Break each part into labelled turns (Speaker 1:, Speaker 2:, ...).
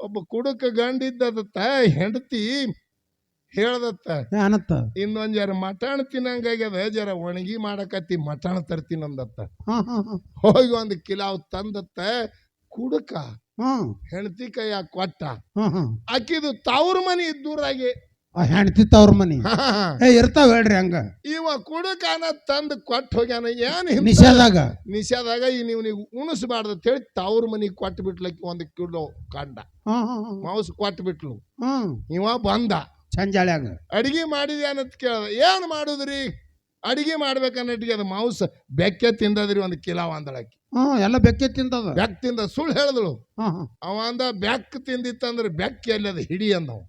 Speaker 1: ಒಬ್ಬ ಕುಡುಕ ಗಂಡಿದ್ದದತ್ತ ಹೆಂಡತಿ ಹೇಳ್ದತ್ತ
Speaker 2: ಏನತ್ತ
Speaker 1: ಇನ್ನೊಂದ್ ಜರ ಮಟಾಣ ತಿನ್ನಂಗಾಗ್ಯದ ಜರ ಒಣಗಿ ಮಾಡಕತ್ತಿ ಮಟಾಣ ತರ್ತೀನಿ ಅಂದತ್ತ. ಹೋಗಿ ಒಂದು ಕಿಲಾವ್ ತಂದತ್ತ ಕುಡುಕ ಹೆಂಡತಿ ಕೈಯಾಗ ಕೊಟ್ಟ.
Speaker 2: ಅಕ್ಕಿದು
Speaker 1: ಆಕಿದು ತವ್ರ ಮನಿ ಇದ್ದೂರಾಗೆ
Speaker 2: ಆ ಹೆಣ್ತಿ ತವ್ರ ಮನಿ. ಏ ಇರ್ತಾವ ಹೇಳ್ರಿ ಹಂಗ.
Speaker 1: ಇವ ಕುಡುಕಾನ ತಂದು ಕೊಟ್ಟು ಹೋಗ್ಯಾನ ಏನ್
Speaker 2: ನಿಷೇಧಾಗ.
Speaker 1: ನಿಷೇಧಾಗ ಈ ನೀವು ನೀವು ಉಣಿಸ್ಬಾರ್ದು ಅಂತ ಹೇಳಿ ತವ್ರ ಮನಿಗೆ ಕೊಟ್ಟು ಬಿಟ್ಲಕ್ಕೆ ಒಂದು ಕಿಲೋ ಕಂಡ. ಮೌಸ್ ಕೊಟ್ಟು ಬಿಟ್ಲು. ಇವ ಬಂದ.
Speaker 2: ಚಂಜಾಳ್ಯಾಗ
Speaker 1: ಅಡಿಗೆ ಮಾಡಿದೆ ಅನ್ನತ್ ಕೇಳ್ದ ಏನ್ ಮಾಡುದ್ರಿ? ಅಡಿಗೆ ಮಾಡ್ಬೇಕನ್ನಟ್ಟಿಗೆ ಅದು ಮೌಸ್ ಬೆಕ್ಕೆ ತಿಂದದ್ರಿ ಒಂದು ಕಿಲಾ ಒಂದಳಕ್ಕೆ
Speaker 2: ಹಾ ಎಲ್ಲ ಬೆಕ್ಕೆ ತಿಂತದ
Speaker 1: ಬೆಕ್ ತಿಂದ ಸುಳ್ಳು ಹೇಳಿದಳು. ಅವ ಅಂದ ಬೆಕ್ ತಿಂದಿತ್ತಂದ್ರೆ ಬೆಕ್ಕ ಎಲ್ಲಿ ಅದು ಹಿಡಿ ಅಂದವು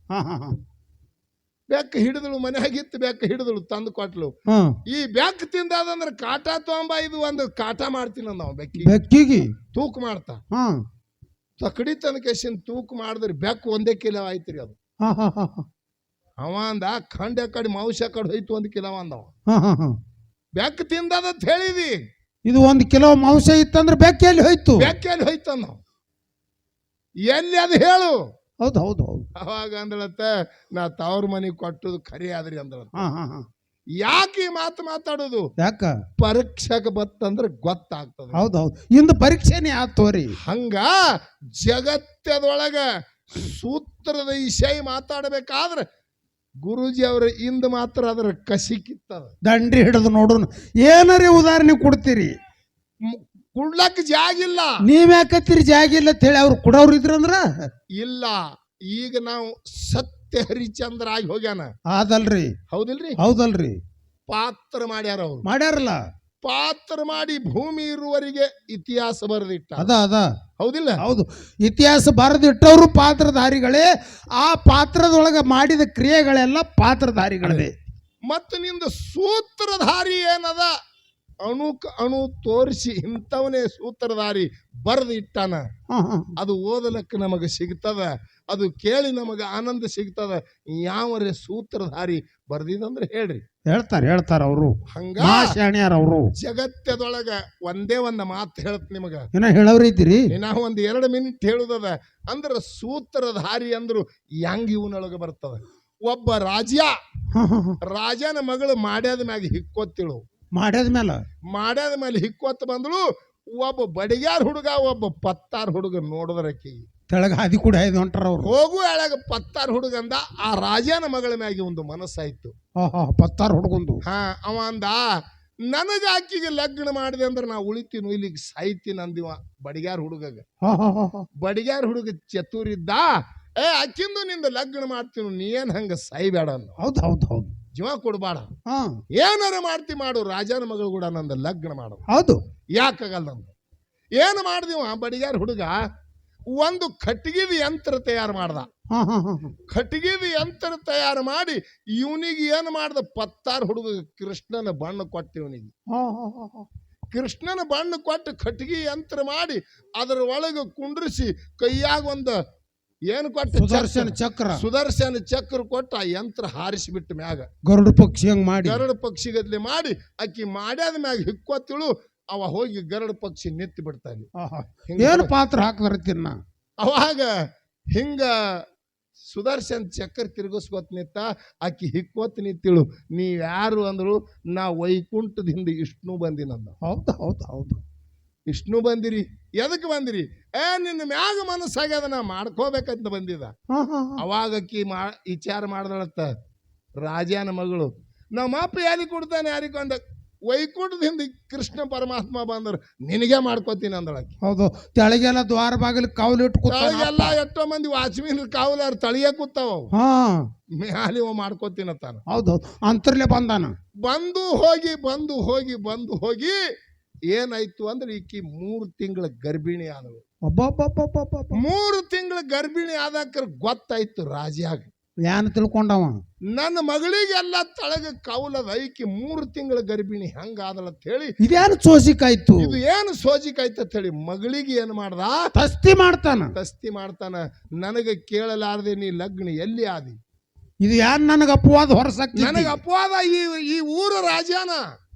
Speaker 1: ಬೆಕ್ಕ ಹಿಡಿದಳು ಮನೆಯಾಗಿತ್ತು ಬೆಕ್ಕ ಹಿಡಿದಳು ತಂದು ಕೊಟ್ಲು. ಈ ಬ್ಯಾಕ್ ತಿಂದಾದಂದ್ರೆ ಕಾಟ ತೊಂಬ ಇದು ಒಂದು ಕಾಟ ಮಾಡ್ತೀನಿ ನಾವು ಬೆಕ್ಕಿ
Speaker 2: ಬೆಕ್ಕಿಗೆ.
Speaker 1: ತೂಕ ಮಾಡ್ತಾ. ತಕಡಿ ತನಕೇಶನ್ ತೂಕ ಮಾಡಿದ್ರೆ ಬೆಕ್ಕು ಒಂದೇ ಕಿಲೋ ಆಯ್ತ್ರಿ ಅದು. ಅವ ಅಂದ ಖಂಡ ಕಡೆ ಮಾಂಸ ಕಡೆ ಹೋಯ್ತು ಒಂದು ಕಿಲೋ ಅಂದವ
Speaker 2: ತಿಂದದ
Speaker 1: ಅಂತ ತಿಂದದಂತ ಹೇಳಿದಿ.
Speaker 2: ಇದು ಒಂದು ಕಿಲೋ ಮಾಂಸ ಇತ್ತಂದ್ರೆ ಬೆಕ್ಕೆ ಎಲ್ಲಿ ಹೋಯ್ತು.
Speaker 1: ಬೆಕ್ಕ ಎಲ್ಲಿ ಹೋಯ್ತು ಅಂದವ ಎಲ್ಲಿ ಅದು ಹೇಳು.
Speaker 2: ಹೌದು ಹೌದು ಹೌದು.
Speaker 1: ಅವಾಗ ಅಂದಳತ್ತ ನಾ ತವ್ರ ಮನೆಗೆ ಕೊಟ್ಟದು ಖರಿ ಆದ್ರಿ ಅಂದಳ
Speaker 2: ಹಾ ಹಾ ಹಾ.
Speaker 1: ಯಾಕೆ ಈ ಮಾತು ಮಾತಾಡೋದು?
Speaker 2: ಯಾಕ?
Speaker 1: ಪರೀಕ್ಷೆಗೆ ಬತ್ತಂದ್ರೆ ಗೊತ್ತಾಗ್ತದೆ.
Speaker 2: ಹೌದು ಹೌದು ಇಂದು ಪರೀಕ್ಷೆನೇ ಆತೋರಿ ತೋರಿ.
Speaker 1: ಹಂಗ ಜಗತ್ತದೊಳಗ ಸೂತ್ರದ ವಿಷಯ ಮಾತಾಡಬೇಕಾದ್ರೆ ಗುರುಜಿ ಅವರ ಇಂದ ಮಾತ್ರ ಅದರ ಕಸಿ ಕಿತ್ತದ.
Speaker 2: ದಂಡ್ರಿ ಹಿಡಿದು ನೋಡೋಣ ಏನರೇ ಉದಾಹರಣೆ ಕೊಡ್ತೀರಿ?
Speaker 1: ಕುಡ್ಲಕ್ ಜಾಗಿಲ್ಲ.
Speaker 2: ನೀವ್ ಯಾಕತ್ತೀರಿ ಜಾಗಿಲ್ಲ ಅಂತ ಹೇಳಿ ಅವ್ರು ಕೊಡೋರು ಇದ್ರಂದ್ರ?
Speaker 1: ಇಲ್ಲ. ಈಗ ನಾವು ಸತ್ಯ ಹರಿಚಂದ್ರ ಆಗಿ ಹೋಗ್ಯಾನ.
Speaker 2: ಅದಲ್ರಿ
Speaker 1: ಹೌದಿಲ್ರಿ?
Speaker 2: ಹೌದಲ್ರಿ.
Speaker 1: ಪಾತ್ರ ಮಾಡ್ಯಾರ ಅವ್ರು.
Speaker 2: ಮಾಡ್ಯಾರಲ್ಲ.
Speaker 1: ಪಾತ್ರ ಮಾಡಿ ಭೂಮಿ ಇರುವವರಿಗೆ ಇತಿಹಾಸ ಬರೆದಿಟ್ಟ.
Speaker 2: ಅದ ಅದ.
Speaker 1: ಹೌದಿಲ್ಲ?
Speaker 2: ಹೌದು. ಇತಿಹಾಸ ಬರೆದಿಟ್ಟವರು ಪಾತ್ರಧಾರಿಗಳೇ ಆ ಪಾತ್ರದೊಳಗೆ ಮಾಡಿದ ಕ್ರಿಯೆಗಳೆಲ್ಲ ಪಾತ್ರಧಾರಿಗಳೇ.
Speaker 1: ಮತ್ತು ನಿಂದ ಸೂತ್ರಧಾರಿ ಏನದ? ಅಣುಕ್ ಅಣು ತೋರಿಸಿ ಇಂಥವನೇ ಸೂತ್ರಧಾರಿ ಬರೆದು ಇಟ್ಟಾನ
Speaker 2: ಹಾ, ಹಾ.
Speaker 1: ಅದು ಓದಲಕ್ಕೆ ನಮಗೆ ಸಿಗ್ತದ. ಅದು ಕೇಳಿ ನಮಗೆ ಆನಂದ ಸಿಗ್ತದ. ಯಾವರೇ ಸೂತ್ರಧಾರಿ ಬರ್ದಿದಂದ್ರೆ ಹೇಳ್ರಿ.
Speaker 2: ಹೇಳ್ತಾರೆ ಹೇಳ್ತಾರ ಅವರು.
Speaker 1: ಹಂಗ
Speaker 2: ಮಹಾಶಾಣ್ಯಾರ ಅವರು.
Speaker 1: ಜಗತ್ತದೊಳಗ ಒಂದೇ ಒಂದು ಮಾತು ಹೇಳತ್ ನಿಮಗ.
Speaker 2: ಏನ ಇದ್ದೀರಿ?
Speaker 1: ನಾವು ಒಂದು ಎರಡು ಮಿನಿಟ್ ಹೇಳುದದ. ಅಂದ್ರ ಸೂತ್ರಧಾರಿ ಅಂದ್ರು ಹೆಂಗ್ ಇವನೊಳಗ ಬರ್ತದ? ಒಬ್ಬ ರಾಜ. ರಾಜನ ಮಗಳು ಮಾಡ್ಯಾದ ಮ್ಯಾಗ ಹಿಕ್ಕೊತ್ತಿಳು.
Speaker 2: ಮಾಡ್ಯಾದ ಮೇಲೆ
Speaker 1: ಮಾಡ್ಯಾದ ಮೇಲೆ ಹಿಕ್ಕೊತ್ತ ಬಂದಳು. ಒಬ್ಬ ಬಡಿಗಾರ್ ಹುಡುಗ ಒಬ್ಬ ಪತ್ತಾರ್ ಹುಡುಗ ನೋಡಿದ್ರಕಿ.
Speaker 2: ತೆಳಗ ಹಾದಿ ಕೂಡ ಐದು ಹೊಂಟಾರ ಅವರು.
Speaker 1: ಹೋಗು ಹೇಳಾಗ ಪತ್ತಾರ್ ಹುಡುಗಂದ ಆ ರಾಜನ ಮಗಳ ಮ್ಯಾಗೆ ಒಂದು ಮನಸ್ಸಾಯ್ತು.
Speaker 2: ಪತ್ತಾರ್ ಹುಡುಗಂದು ಪತ್ತಾರ ಹುಡ್ಗೊಂದು.
Speaker 1: ಹಾ ಅವ ಅಂದ ನನಗ ಆಕಿಗೆ ಲಗ್ನ ಮಾಡಿದೆ ಅಂದ್ರೆ ನಾ ಉಳಿತೀನಿ ಇಲ್ಲಿಗೆ ಸಾಯ್ತೀನಿ ಅಂದಿವ ಬಡಿಗ್ಯಾರ ಹುಡುಗಗ.
Speaker 2: ಬಡಿಗಾರ್
Speaker 1: ಬಡಿಗ್ಯಾರ ಹುಡುಗ ಚತುರಿದ್ದ ಏ ಅಕ್ಕಿಂದು ನಿಂದ ಲಗ್ನ ಮಾಡ್ತೀನಿ ನೀ ಏನ್ ಹಂಗ ಸಾಯ್ಬೇಡ
Speaker 2: ಹೌದು ಹೌದು ಹೌದು.
Speaker 1: ಜೀವ ಕೊಡ್ಬಾಡ. ಏನಾರ ಮಾಡ್ತಿ ಮಾಡು ರಾಜನ ಮಗಳು ಕೂಡ ನಂದ ಲಗ್ನ ಮಾಡು.
Speaker 2: ಹೌದು.
Speaker 1: ಯಾಕಾಗಲ್ಲ ನಂದು ಏನು ಮಾಡ್ದಿವ ಬಡಿಗ್ಯಾರ ಹುಡುಗ? ಒಂದು ಕಟ್ಟಿಗೆದ ಯಂತ್ರ ತಯಾರು ಮಾಡ್ದ.
Speaker 2: ಕಟ್ಟಿಗೆ.
Speaker 1: ಕಟ್ಟಿಗೆದ ಯಂತ್ರ ತಯಾರು ಮಾಡಿ ಇವನಿಗೆ ಏನು ಮಾಡ್ದ? ಪತ್ತಾರು ಹುಡುಗ ಕೃಷ್ಣನ ಬಣ್ಣ ಕೊಟ್ಟ ಇವನಿಗೆ. ಕೃಷ್ಣನ ಬಣ್ಣ ಕೊಟ್ಟು ಕಟ್ಟಿಗೆ ಯಂತ್ರ ಮಾಡಿ ಅದರ ಒಳಗೆ ಕುಂಡ್ರಿಸಿ ಕೈಯಾಗ ಒಂದು ಏನು ಕೊಟ್ಟು?
Speaker 2: ಸುದರ್ಶನ ಚಕ್ರ.
Speaker 1: ಸುದರ್ಶನ ಚಕ್ರ ಕೊಟ್ಟು ಆ ಯಂತ್ರ ಹಾರಿಸಿಬಿಟ್ಟ ಮ್ಯಾಗ.
Speaker 2: ಗರುಡ ಪಕ್ಷಿ ಹಂಗ ಮಾಡಿ.
Speaker 1: ಗರುಡ ಪಕ್ಷಿಗದ್ಲಿ ಮಾಡಿ ಅಕ್ಕಿ ಮಾಡ್ಯಾದ ಮ್ಯಾಗ ಹಿಕ್ಕೊತ್ತಿಳು ಅವ ಹೋಗಿ ಗರಡು ಪಕ್ಷಿ ನೆತ್ತಿ ಬಿಡ್ತಾನೆ.
Speaker 2: ಏನು ಪಾತ್ರ ಹಾಕಿದ್ರೆ ತಿನ್ನ?
Speaker 1: ಅವಾಗ ಹಿಂಗ ಸುದರ್ಶನ್ ಚಕ್ರ ತಿರುಗಿಸ್ಕೊತ ನಿತ್ತ ಆಕಿ ಹಿಕ್ಕೋತ್ ನಿಂತಿಳು ನೀವ್ ಯಾರು ಅಂದ್ರು ನಾ ವೈಕುಂಠದಿಂದ ವಿಷ್ಣು ಬಂದಿನಂದ.
Speaker 2: ಹೌದು ಹೌದು ಹೌದು.
Speaker 1: ವಿಷ್ಣು ಬಂದಿರಿ ಎದಕ್ಕೆ ಬಂದಿರಿ? ಏ ನಿನ್ನ ಮ್ಯಾಗ ಮನಸ್ಸಾಗ್ಯದ ನಾ ಮಾಡ್ಕೋಬೇಕಂತ ಬಂದಿದ. ಅವಾಗ ಅಕ್ಕಿ ಮಾ ವಿಚಾರ ಮಾಡ್ದಳತ್ತ ರಾಜನ ಮಗಳು ನಮ್ಮ ಅಪ್ಪ ಯಾರಿಗೆ ಕೊಡ್ತಾನೆ ಯಾರಿಗೆ ಅಂದ ವೈಕುಂಠದಿಂದ ಕೃಷ್ಣ ಪರಮಾತ್ಮ ಬಂದರು ನಿನಗೆ ಮಾಡ್ಕೋತೀನಿ ಅಂದಳಕ್ಕೆ
Speaker 2: ಹೌದು ತಳಿಗೆಲ್ಲ ದ್ವಾರ ಬಾಗಿಲು ಕಾವಲು ಇಟ್ಕೊತಾನ
Speaker 1: ತಳಗೆಲ್ಲ ಎಷ್ಟೋ ಮಂದಿ ವಾಚ್ಮೀನ್ ಕಾವಲಾರ ತಳಿಯ ಕೂತಾವ.
Speaker 2: ಹಾ.
Speaker 1: ಮ್ಯಾಲೆ ಇವ ಮಾಡ್ಕೋತೀನತ್ತಾನ
Speaker 2: ಹೌದು ಅಂತರ್ಲೆ ಬಂದಾನ.
Speaker 1: ಬಂದು ಹೋಗಿ ಬಂದು ಹೋಗಿ ಬಂದು ಹೋಗಿ ಏನಾಯ್ತು ಅಂದ್ರೆ ಈಕಿ ಮೂರು ತಿಂಗಳ ಗರ್ಭಿಣಿ
Speaker 2: ಆದವು
Speaker 1: ಮೂರು ತಿಂಗಳ ಗರ್ಭಿಣಿ ಆದಕ್ರ ಗೊತ್ತಾಯ್ತು ರಾಜ್ಯಾಗ.
Speaker 2: ಏನ್ ತಿಳ್ಕೊಂಡವ?
Speaker 1: ನನ್ನ ಮಗಳಿಗೆಲ್ಲ ತಳಗ ಕೌಲದ ಐಕಿ ಮೂರು ತಿಂಗಳ ಗರ್ಭಿಣಿ ಹಂಗಾದಳ ಅಂತ ಹೇಳಿ
Speaker 2: ಇದೇನು ಸೋಸಿಕಾಯ್ತು
Speaker 1: ಇದು ಏನು ಸೋಜಿಕಾಯ್ತು ಅಂತ ಹೇಳಿ ಮಗಳಿಗೆ ಏನು ಮಾಡ್ದ?
Speaker 2: ತಸ್ತಿ ಮಾಡ್ತಾನ.
Speaker 1: ತಸ್ತಿ ಮಾಡ್ತಾನ. ನನಗೆ ಕೇಳಲಾರ್ದೆ ನೀ ಲಗ್ನ ಎಲ್ಲಿ ಆದಿ?
Speaker 2: ಇದು ಯಾನ್ ನನಗೆ ಅಪವಾದ ಹೊರಸಕ್
Speaker 1: ನನಗೆ ಅಪವಾದ ಈ ಈ ಊರ ರಾಜಾನ.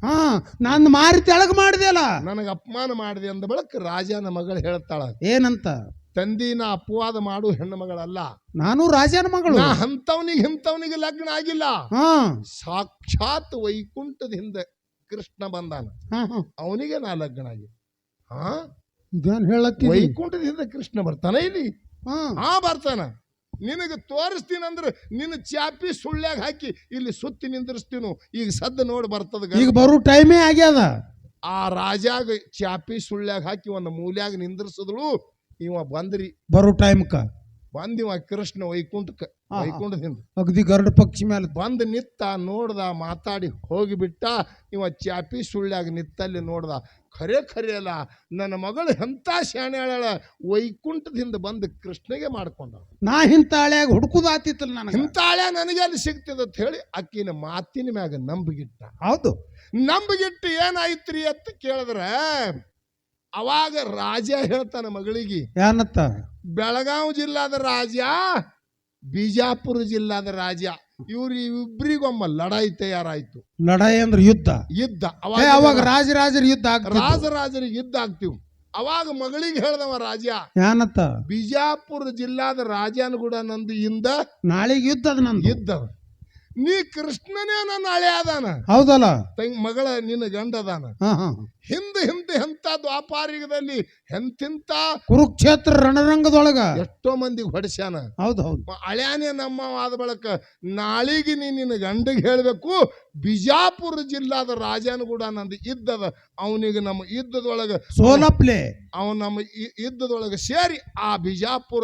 Speaker 2: ಹಾ ನಾನು ಮಾರಿ ತೆಳಗ್ ಮಾಡಿದೆಯಲ್ಲ
Speaker 1: ನನಗೆ ಅಪಮಾನ ಮಾಡಿದೆ ಅಂದ ಬಳಕ ರಾಜನ ಮಗಳು ಹೇಳ್ತಾಳ.
Speaker 2: ಏನಂತ?
Speaker 1: ತಂದಿನ ಅಪವಾದ ಮಾಡು ಹೆಣ್ಣು ಮಗಳಲ್ಲ.
Speaker 2: ನಾನು ರಾಜನ ಮಗಳು.
Speaker 1: ನಾ ಅಂತವನಿಗೆ ಇಂಥವನಿಗೆ ಲಗ್ನ ಆಗಿಲ್ಲ.
Speaker 2: ಹಾ.
Speaker 1: ಸಾಕ್ಷಾತ್ ವೈಕುಂಠದಿಂದ ಕೃಷ್ಣ ಬಂದಾನ. ಅವನಿಗೆ ನಾ ಲಗ್ನ ಆಗಿ. ಹಾ?
Speaker 2: ಇದೇನ್ ಹೇಳತ್ತೀನಿ
Speaker 1: ವೈಕುಂಠದಿಂದ ಕೃಷ್ಣ ಬರ್ತಾನ ಇಲ್ಲಿ?
Speaker 2: ಹಾ.
Speaker 1: ಹಾ ಬರ್ತಾನ. ನಿನಗೆ ತೋರಿಸ್ತೀನಿ ಅಂದ್ರೆ ನಿನ್ನ ಚಾಪಿ ಸುಳ್ಳ್ಯಾಗ ಹಾಕಿ ಇಲ್ಲಿ ಸುತ್ತಿ ನಿಂದ್ರಿಸ್ತೀನು. ಈಗ ಸದ್ದ ನೋಡಿ ಬರ್ತದ
Speaker 2: ಈಗ ಬರೋ ಟೈಮೇ ಆಗ್ಯದ.
Speaker 1: ಆ ರಾಜಾಗ ಚಾಪಿ ಸುಳ್ಳ್ಯಾಗ ಹಾಕಿ ಒಂದು ಮೂಲ್ಯಾಗ ನಿಂದಿರ್ಸಿದ್ಳು. ಇವ ಬಂದ್ರಿ.
Speaker 2: ಬರೋ ಟೈಮ್ಕ
Speaker 1: ಬಂದಿವ ಕೃಷ್ಣ ವೈಕುಂಠಕ್ಕೆ
Speaker 2: ಹಾ, ಹಾ.
Speaker 1: ವೈಕುಂಠದಿಂದ.
Speaker 2: ಅಗದಿ ಗರುಡ ಪಕ್ಷಿ ಮೇಲೆ
Speaker 1: ಬಂದ್ ನಿತ್ತ ನೋಡ್ದ ಮಾತಾಡಿ ಹೋಗಿಬಿಟ್ಟ ಇವ ಚಾಪಿ ಸುಳ್ಳ್ಯಾಗ ನಿತ್ತಲ್ಲಿ ನೋಡ್ದ. ಖರೆ ಖರೆ ಅಲ್ಲ ನನ್ನ ಮಗಳು ಎಂತ ಶಾಣ್ಯಾಳ ವೈಕುಂಠದಿಂದ ಬಂದು ಕೃಷ್ಣಗೆ ಮಾಡ್ಕೊಂಡ
Speaker 2: ನಾ ಇಂಥ ಹಳೆಯಾಗ ಹುಡುಕುದಾತಿತ್ತಲ್ಲ ನನಗೆ.
Speaker 1: ಇಂಥ ಹಳೆ ನನಗೆ ಅಲ್ಲಿ ಸಿಗ್ತದ ಅಂತ ಹೇಳಿ ಅಕ್ಕಿನ ಮಾತಿನ ಮ್ಯಾಗ ನಂಬಿಗಿಟ್ಟ.
Speaker 2: ಹೌದು.
Speaker 1: ನಂಬಿಗಿಟ್ಟು ಏನಾಯ್ತ್ರಿ ಅಂತ ಕೇಳಿದ್ರ ಅವಾಗ ರಾಜ ಹೇಳ್ತಾನೆ ಮಗಳಿಗೆ
Speaker 2: ಏನತ್ತ?
Speaker 1: ಬೆಳಗಾವಿ ಜಿಲ್ಲಾದ ರಾಜ ಬಿಜಾಪುರ ಜಿಲ್ಲಾದ ರಾಜ ಇವ್ರು ಇಬ್ರಿಗೊಮ್ಮ ಲಡಾಯಿ ತಯಾರಾಯ್ತು.
Speaker 2: ಲಡಾಯಿ ಅಂದ್ರೆ ಯುದ್ಧ?
Speaker 1: ಯುದ್ಧ.
Speaker 2: ಏ, ಅವಾಗ ರಾಜರಾಜರ ಯುದ್ಧ ಆಗ್ತಿತ್ತು.
Speaker 1: ರಾಜರಾಜರಿಗೆ ಯುದ್ಧ ಆಗ್ತೀವಿ. ಅವಾಗ ಮಗಳಿಗೆ ಹೇಳ್ದವ ರಾಜ
Speaker 2: ಏನತ್ತ?
Speaker 1: ಬಿಜಾಪುರ ಜಿಲ್ಲಾದ ರಾಜನ ಕೂಡ ನಂದು ಇಂದ
Speaker 2: ನಾಳೆಗೆ ಯುದ್ಧ ಅದ ನಂದು.
Speaker 1: ಯುದ್ಧ ನೀ ಕೃಷ್ಣನೇ ನನ್ನ ಹಳೆ ಅದಾನ.
Speaker 2: ಹೌದಲ್ಲ?
Speaker 1: ತಂಗ್ ಮಗಳ ನಿನ್ನ ಗಂಡ ಅದಾನ. ಹಿಂದೆ ಹಿಂದೆ ಎಂತ ದ್ವಾಪಾರಿಗದಲ್ಲಿ ಎಂತಿಂತ
Speaker 2: ಕುರುಕ್ಷೇತ್ರ ರಣರಂಗದೊಳಗ?
Speaker 1: ಎಷ್ಟೋ ಮಂದಿಗೆ ಹೊಡಿಸ್ಯಾನ.
Speaker 2: ಹೌದು ಹೌದು.
Speaker 1: ಅಳ್ಯಾನೆ ಹಳ್ಯಾನೇ ನಮ್ಮ ಆದ ಬಳಕ ನಾಳಿಗೆ ನೀ ನಿನ್ನ ಗಂಡಗೆ ಹೇಳಬೇಕು ಬಿಜಾಪುರ ಜಿಲ್ಲಾದ ರಾಜನ ಕೂಡ ನಂದು ಇದ್ದದ ಅವನಿಗೆ ನಮ್ಮ ಇದ್ದದೊಳಗೆ
Speaker 2: ಸೋಲಪ್ಲೆ.
Speaker 1: ಅವನು ನಮ್ಮ ಇದ್ದದೊಳಗ ಯುದ್ಧದೊಳಗೆ ಸೇರಿ ಆ ಬಿಜಾಪುರ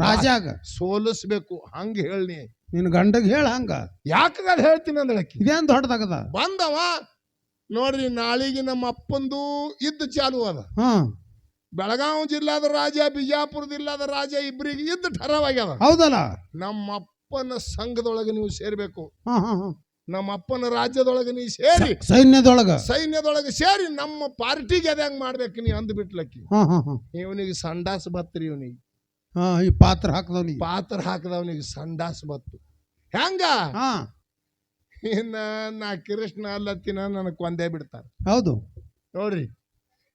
Speaker 2: ರಾಜಾಗ.
Speaker 1: ಸೋಲಿಸ್ಬೇಕು ಹಂಗ ಹೇಳಿ
Speaker 2: ನಿನ್ ಗಂಡಗೆ ಹೇಳ ಹಂಗ.
Speaker 1: ಯಾಕಾಗ ಹೇಳ್ತೀನಿ ಅಂದ್ರೆ
Speaker 2: ಇದೇನು ದೊಡ್ಡದಾಗದ?
Speaker 1: ಬಂದವ? ನೋಡ್ರಿ ನಾಳಿಗೆ ನಮ್ಮ ಅಪ್ಪಂದು ಇದ್ದು ಚಾಲು ಅದ.
Speaker 2: ಹಾ.
Speaker 1: ಬೆಳಗಾವಿ ಜಿಲ್ಲಾದ ರಾಜ ಬಿಜಾಪುರ ಜಿಲ್ಲಾದ ರಾಜ ಇಬ್ಬರಿಗೆ ಇದ್ದು ಠರವಾಗ್ಯದ.
Speaker 2: ಹೌದಲ್ಲ?
Speaker 1: ನಮ್ಮ ಅಪ್ಪನ ಸಂಘದೊಳಗೆ ನೀವು ಸೇರ್ಬೇಕು.
Speaker 2: ಹಾ ಹಾ ಹಾ.
Speaker 1: ನಮ್ಮ ಅಪ್ಪನ ರಾಜ್ಯದೊಳಗೆ ನೀ ಸೇರಿ.
Speaker 2: ಸೈನ್ಯದೊಳಗ?
Speaker 1: ಸೈನ್ಯದೊಳಗೆ ಸೇರಿ ನಮ್ಮ ಪಾರ್ಟಿಗೆ ಅದಂಗ್ ಮಾಡ್ಬೇಕು ನೀ ಅಂದ್ಬಿಟ್ಲಕ್ಕಿ.
Speaker 2: ಹಾ ಹಾಂ ಹಾಂ.
Speaker 1: ಇವನಿಗೆ ಸಂಡಾಸ್ ಬತ್ರಿ ಇವನಿಗೆ.
Speaker 2: ಈ ಪಾತ್ರ ಹಾಕದವನಿಗೆ.
Speaker 1: ಪಾತ್ರ ಹಾಕದವನಿಗೆ ಸಂಡಾಸ್ ಬತ್ತು. ಹೆಂಗ?
Speaker 2: ಹಾ.
Speaker 1: ಇನ್ನ ನಾ ಕೃಷ್ಣ ಅಲ್ಲತ್ತಿನ ನನಗೆ ಕೊಂದೇ ಬಿಡ್ತಾರ.
Speaker 2: ಹೌದು.
Speaker 1: ನೋಡ್ರಿ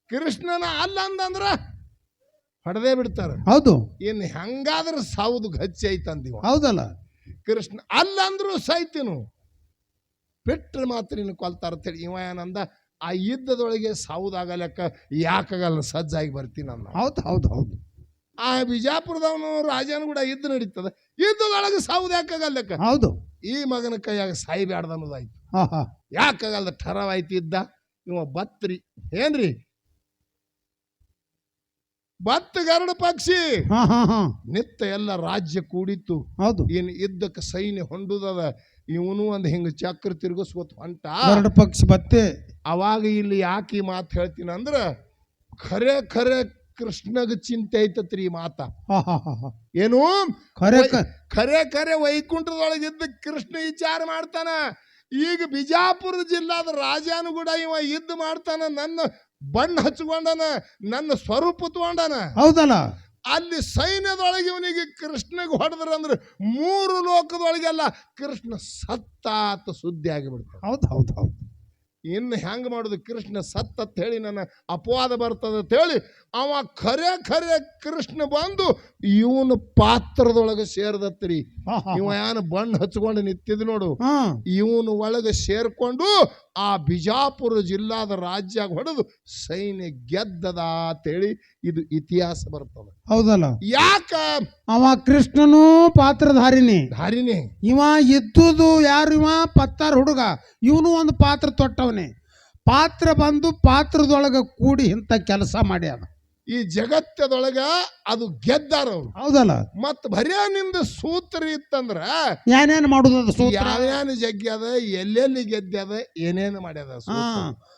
Speaker 1: ಕೃಷ್ಣನ ಅಲ್ಲ ಅಂದಂದ್ರ ಹೊಡೆದೇ ಬಿಡ್ತಾರ.
Speaker 2: ಹೌದು.
Speaker 1: ಇನ್ ಹೆಂಗಾದ್ರ ಸಾವುದು ಗಚ್ಚಿ ಐತಂದಿ
Speaker 2: ಹೌದಲ್ಲ.
Speaker 1: ಕೃಷ್ಣ ಅಲ್ಲ ಅಂದ್ರು ಸಾಯ್ತೀನು. ಬಿಟ್ರೆ ಮಾತ್ರ ಇನ್ನು ಕೊಲ್ತಾರ ಅಂತೇಳಿ ಇವ ಏನಂದ ಆ ಯುದ್ಧದೊಳಗೆ ಸಾವುದಾಗಲಕ್ಕ ಯಾಕಾಗಲ್ಲ ಸಜ್ಜಾಗಿ ಬರ್ತೀನಿ ಅಂದ
Speaker 2: ಹೌದು ಹೌದು ಹೌದು.
Speaker 1: ಆ ಬಿಜಾಪುರದವನು ರಾಜನ ಕೂಡ ಇದ್ದು ನಡೀತದ. ಇದ್ದುದೊಳಗೆ ಸಾವುದ ಯಾಕಾಗಲ್ಲಕ್ಕ
Speaker 2: ಹೌದು.
Speaker 1: ಈ ಮಗನ ಕೈಯಾಗ ಸಾಯಿಬ್ಯಾಡ್ದ ಅನ್ನೋದಾಯ್ತು. ಯಾಕಾಗಲ್ಲ ಠರವಾಯ್ತು ಇದ್ದ ಇವ ಬತ್ರಿ ಏನ್ರಿ? ಬತ್ತ ಗರಡ ಪಕ್ಷಿ ನಿತ್ತ ಎಲ್ಲ ರಾಜ್ಯ ಕೂಡಿತ್ತು.
Speaker 2: ಹೌದು.
Speaker 1: ಏನು ಇದ್ದಕ್ಕೆ ಸೈನ್ಯ ಹೊಂಡುದದ ಇವನು ಒಂದು ಹಿಂಗ ಚಕ್ರ ತಿರುಗಿಸ್ಕೊತ ಹೊಂಟ.
Speaker 2: ಗರಡ ಪಕ್ಷಿ ಬತ್ತೆ.
Speaker 1: ಅವಾಗ ಇಲ್ಲಿ ಯಾಕೆ ಮಾತು ಹೇಳ್ತೀನಿ ಅಂದ್ರೆ ಖರೆ ಖರೆ ಕೃಷ್ಣಗ ಚಿಂತೆ ಐತತ್ರಿ ಈ ಮಾತ. ಏನು?
Speaker 2: ಖರೆ
Speaker 1: ಖರೆ ವೈಕುಂಠದೊಳಗಿದ್ದ ಕೃಷ್ಣ ವಿಚಾರ ಮಾಡ್ತಾನ. ಈಗ ಬಿಜಾಪುರ ಜಿಲ್ಲಾದ ರಾಜಾನು ಕೂಡ ಇವ ಇದ್ದು ಮಾಡ್ತಾನ ನನ್ನ ಬಣ್ಣ ಹಚ್ಕೊಂಡನ ನನ್ನ ಸ್ವರೂಪ ತಗೊಂಡನ.
Speaker 2: ಹೌದಲ್ಲ?
Speaker 1: ಅಲ್ಲಿ ಸೈನ್ಯದೊಳಗೆ ಇವನಿಗೆ ಕೃಷ್ಣಗೆ ಹೊಡೆದ್ರಂದ್ರೆ ಮೂರು ಲೋಕದೊಳಗೆಲ್ಲ ಕೃಷ್ಣ ಸತ್ತಾತ ಸುದ್ದಿ ಆಗಿಬಿಡ್ತಾನೆ.
Speaker 2: ಹೌದು ಹೌದು ಹೌದು.
Speaker 1: ಇನ್ನು ಹೆಂಗೆ ಮಾಡೋದು? ಕೃಷ್ಣ ಸತ್ ಅಂತ ಹೇಳಿ ನನ್ನ ಅಪವಾದ ಬರ್ತದ ಅಂತ ಹೇಳಿ ಅವ ಖರೆ ಖರೆ ಕೃಷ್ಣ ಬಂದು ಇವನ ಪಾತ್ರದೊಳಗೆ ಸೇರ್ದತ್ರಿ. ಇವ ಏನು ಬಣ್ಣ ಹಚ್ಕೊಂಡು ನಿಂತಿದ್ ನೋಡು. ಇವನ ಒಳಗೆ ಸೇರ್ಕೊಂಡು ಆ ಬಿಜಾಪುರ ಜಿಲ್ಲಾದ ರಾಜ್ಯ ಹೊಡೆದು ಸೈನ್ಯ ಗೆದ್ದದ ಅಂತೇಳಿ ಇದು ಇತಿಹಾಸ ಬರ್ತದ.
Speaker 2: ಹೌದಲ್ಲ?
Speaker 1: ಯಾಕ?
Speaker 2: ಅವ ಕೃಷ್ಣನು ಪಾತ್ರಧಾರಿನಿ.
Speaker 1: ಧಾರಿನಿ
Speaker 2: ಇವ ಇದ್ದುದು ಯಾರು ಇವ? ಪತ್ತಾರ ಹುಡುಗ. ಇವನು ಒಂದು ಪಾತ್ರ ತೊಟ್ಟವನೇ. ಪಾತ್ರ ಬಂದು ಪಾತ್ರದೊಳಗ ಕೂಡಿ ಇಂಥ ಕೆಲಸ ಮಾಡ್ಯಾನ.
Speaker 1: ಈ ಜಗತ್ತದೊಳಗ ಅದು ಗೆದ್ದಾರ ಅವ್ರು
Speaker 2: ಹೌದಲ್ಲ?
Speaker 1: ಮತ್ ಬರೇ ನಿಮ್ದು ಸೂತ್ರ ಇತ್ತಂದ್ರ
Speaker 2: ಏನೇನು ಮಾಡುದು ಅದು ಸೂತ್ರ?
Speaker 1: ಯಾವ್ಯಾನ ಜಗ್ಗ್ಯದ ಎಲ್ಲೆಲ್ಲಿ ಗೆದ್ದ್ಯದ ಏನೇನು ಮಾಡ್ಯದ
Speaker 2: ಹಾ.
Speaker 1: ಸೂತ್ರ